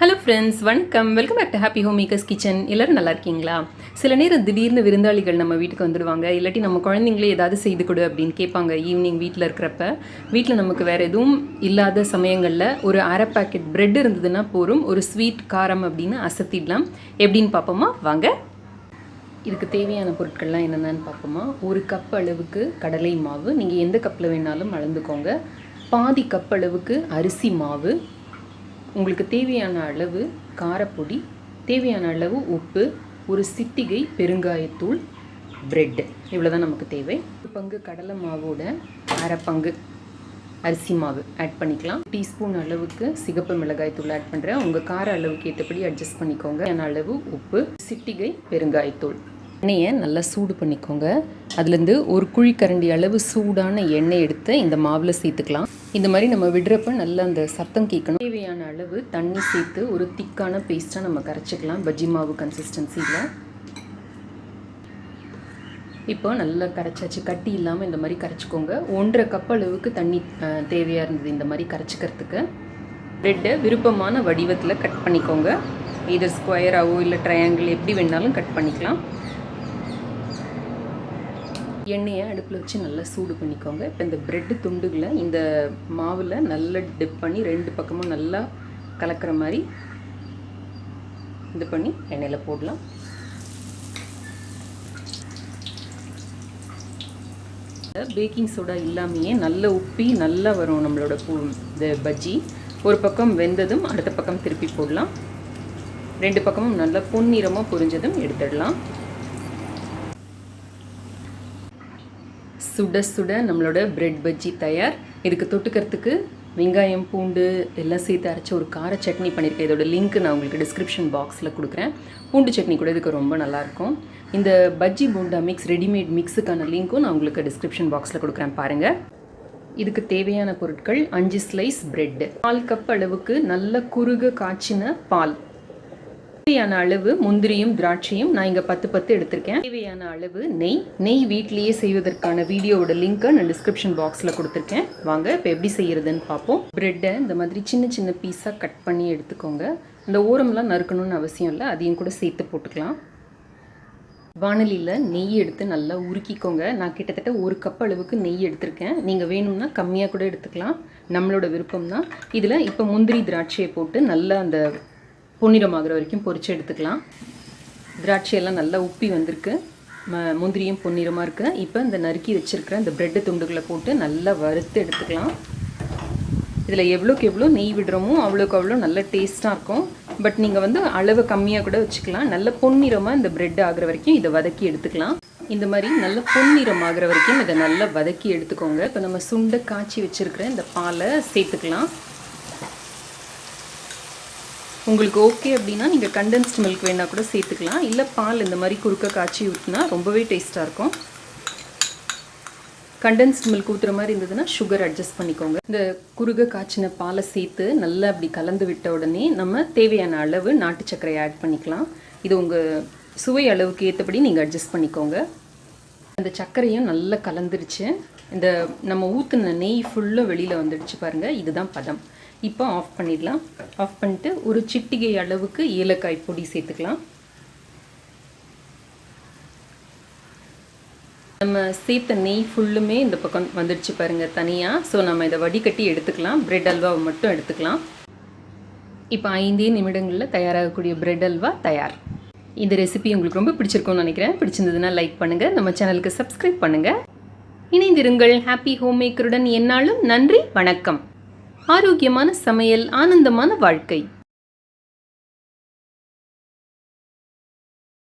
Hello friends வணக்கம். Welcome back to happy home makers kitchen எல்லோரும் நல்லா இருக்கீங்களா? சில நேரம் திடீர்னு விருந்தாளிகள் நம்ம வீட்டுக்கு வந்துடுவாங்க. இல்லாட்டி நம்ம குழந்தைங்களே ஏதாவது செய்து கொடு அப்படின்னு கேட்பாங்க ஈவினிங் வீட்டில் இருக்கிறப்ப. வீட்டில் நமக்கு வேறு எதுவும் இல்லாத சமயங்களில் ஒரு அரை பேக்கெட் பிரெட் இருந்ததுன்னா போதும். ஒரு ஸ்வீட் காரம் அப்படின்னு அசத்திடலாம். எப்படின்னு பார்ப்போமா? வாங்க. இதுக்கு தேவையான பொருட்கள்லாம் என்னென்னு பார்ப்போமா? ஒரு கப் அளவுக்கு கடலை மாவு. நீங்கள் எந்த கப்பில் வேணாலும் அளந்துக்கோங்க. பாதி கப் அளவுக்கு அரிசி மாவு. உங்களுக்கு தேவையான அளவு காரப்பொடி தேவையான அளவு உப்பு ஒரு சிட்டிகை பெருங்காயத்தூள் பிரெட் இவ்வளோ தான் நமக்கு தேவை. ஒரு பங்கு கடலை மாவோட அரை பங்கு அரிசி மாவு ஆட் பண்ணிக்கலாம். டீஸ்பூன் அளவுக்கு சிகப்பு மிளகாய் தூள் ஆட் பண்ணுறேன் உங்கள் கார அளவுக்கு ஏற்றபடி அட்ஜஸ்ட் பண்ணிக்கோங்க. என் அளவு உப்பு சிட்டிகை பெருங்காயத்தூள். எண்ணெயை நல்லா சூடு பண்ணிக்கோங்க. அதுலேருந்து ஒரு குழிக்கரண்டி அளவு சூடான எண்ணெய் எடுத்து இந்த மாவில் சேர்த்துக்கலாம். இந்த மாதிரி நம்ம விடுறப்ப நல்லா அந்த சத்தம் கேட்கணும். தேவையான அளவு தண்ணி சேர்த்து ஒரு திக்கான பேஸ்ட்டாக நம்ம கரைச்சிக்கலாம். பஜ்ஜி மாவு கன்சிஸ்டன்சியில் இப்போ நல்லா கரைச்சாச்சு. கட்டி இல்லாமல் இந்த மாதிரி கரைச்சிக்கோங்க. ஒன்றரை கப் அளவுக்கு தண்ணி தேவையாக இருந்தது இந்த மாதிரி கரைச்சிக்கிறதுக்கு. ப்ரெட்டை விருப்பமான வடிவத்தில் கட் பண்ணிக்கோங்க. இது ஸ்கொயராகவோ இல்லை ட்ரையாங்கிள் எப்படி வேணாலும் கட் பண்ணிக்கலாம். எண்ணெயை அடுப்பில் வச்சு நல்லா சூடு பண்ணிக்கோங்க. இப்போ இந்த ப்ரெட்டு துண்டுகளை இந்த மாவில் நல்லா டிப் பண்ணி ரெண்டு பக்கமும் நல்லா கலக்கிற மாதிரி இது பண்ணி எண்ணெயில் போடலாம். பேக்கிங் சோடா இல்லாமையே நல்ல உப்பி நல்லா வரும் நம்மளோட பூ இந்த பஜ்ஜி. ஒரு பக்கம் வெந்ததும் அடுத்த பக்கம் திருப்பி போடலாம். ரெண்டு பக்கமும் நல்லா பொன்னிறமாக பொரிஞ்சதும் எடுத்துடலாம். சுட சுட நம்மளோட பிரெட் பஜ்ஜி தயார். இதுக்கு தொட்டுக்கிறதுக்கு வெங்காயம் பூண்டு எல்லாம் சேர்த்து அரைச்ச ஒரு கார சட்னி பண்ணியிருக்கேன். இதோட லிங்க் நான் உங்களுக்கு டிஸ்கிரிப்ஷன் பாக்ஸில் கொடுக்குறேன். பூண்டு சட்னி கூட இதுக்கு ரொம்ப நல்லாயிருக்கும். இந்த பஜ்ஜி பூண்டா மிக்ஸ் ரெடிமேட் மிக்ஸுக்கான லிங்க்கும் நான் உங்களுக்கு டிஸ்கிரிப்ஷன் பாக்ஸில் கொடுக்குறேன் பாருங்கள் இதுக்கு தேவையான பொருட்கள் அஞ்சு ஸ்லைஸ் பிரெட்டு பால் கப் அளவுக்கு நல்ல குறுக காய்ச்சின பால். தேவையான அளவு முந்திரியும் திராட்சையும் நான் இங்கே பத்து பத்து எடுத்திருக்கேன். தேவையான அளவு நெய். நெய் வீட்லேயே செய்வதற்கான வீடியோவோட லிங்க்கை நான் டிஸ்கிரிப்ஷன் பாக்ஸில் கொடுத்துருக்கேன். வாங்க இப்போ எப்படி செய்கிறதுன்னு பார்ப்போம். ப்ரெட்டை இந்த மாதிரி சின்ன சின்ன பீஸாக கட் பண்ணி எடுத்துக்கோங்க. இந்த ஓரம்லாம் நறுக்கணும்னு அவசியம் இல்லை. அதையும் கூட சேர்த்து போட்டுக்கலாம். வானலியில் நெய் எடுத்து நல்லா உருக்கிக்கோங்க. நான் கிட்டத்தட்ட ஒரு கப் அளவுக்கு நெய் எடுத்திருக்கேன். நீங்கள் வேணும்னா கம்மியாக கூட எடுத்துக்கலாம். நம்மளோட விருப்பம் தான் இதில் இப்போ முந்திரி திராட்சையை போட்டு நல்லா அந்த பொன்னிறமாகிற வரைக்கும் பொரிச்சு எடுத்துக்கலாம். திராட்சையெல்லாம் நல்லா உப்பி வந்திருக்கு. ம முந்திரியும் பொன்னிறமாக இருக்குது இப்போ இந்த நறுக்கி வச்சுருக்கிற இந்த ப்ரெட்டு துண்டுகளை போட்டு நல்லா வறுத்து எடுத்துக்கலாம். இதில் எவ்வளோக்கு எவ்வளோ நெய் விடுறோமோ அவ்வளோக்கு அவ்வளோ நல்ல டேஸ்ட்டாக இருக்கும். பட் நீங்கள் வந்து அளவு கம்மியாக கூட வச்சுக்கலாம். நல்ல பொன்னிறமாக இந்த ப்ரெட் ஆகிற வரைக்கும் இதை வதக்கி எடுத்துக்கலாம். இந்த மாதிரி நல்ல பொன்னிறம் ஆகிற வரைக்கும் இதை நல்லா வதக்கி எடுத்துக்கோங்க. இப்போ நம்ம சுண்டை காய்ச்சி வச்சுருக்கிற இந்த பாலை சேர்த்துக்கலாம். உங்களுக்கு ஓகே அப்படின்னா நீங்கள் கண்டென்ஸ்ட் மில்க் வேணால் கூட சேர்த்துக்கலாம். இல்லை பால் இந்த மாதிரி குறுக்க காய்ச்சி ஊற்றினா ரொம்பவே டேஸ்ட்டாக இருக்கும். கண்டென்ஸ்ட் மில்க் ஊற்றுற மாதிரி இருந்ததுன்னா சுகர் அட்ஜஸ்ட் பண்ணிக்கோங்க. இந்த குறுக காய்ச்சின பாலை சேர்த்து நல்லா அப்படி கலந்து விட்ட உடனே நம்ம தேவையான அளவு நாட்டு சர்க்கரை ஆட் பண்ணிக்கலாம். இது உங்கள் சுவை அளவுக்கு ஏற்றபடி நீங்கள் அட்ஜஸ்ட் பண்ணிக்கோங்க. அந்த சர்க்கரையும் நல்லா கலந்துருச்சு. இந்த நம்ம ஊற்றின நெய் ஃபுல்லாக வெளியில் வந்துடுச்சு பாருங்கள் இதுதான் பதம். இப்போ ஆஃப் பண்ணிடலாம். ஆஃப் பண்ணிட்டு ஒரு சிட்டிகை அளவுக்கு ஏலக்காய் பொடி சேர்த்துக்கலாம். நம்ம சேர்த்த நெய் ஃபுல்லுமே இந்த பக்கம் வந்துடுச்சு பாருங்கள் தனியாக ஸோ நம்ம இதை வடிகட்டி எடுத்துக்கலாம். பிரெட் அல்வாவை மட்டும் எடுத்துக்கலாம். இப்போ ஐந்தே நிமிடங்களில் தயாராகக்கூடிய பிரெட் அல்வா தயார். இந்த ரெசிபி உங்களுக்கு ரொம்ப பிடிச்சிருக்கும்னு நினைக்கிறேன். பிடிச்சிருந்ததுன்னா லைக் பண்ணுங்கள் நம்ம சேனலுக்கு சப்ஸ்கிரைப் பண்ணுங்கள் இணைந்திருங்கள். ஹாப்பி ஹோம் மேக்கருடன் என்னாலும் நன்றி வணக்கம். ஆரோக்கியமான சமையல் ஆனந்தமான வாழ்க்கை.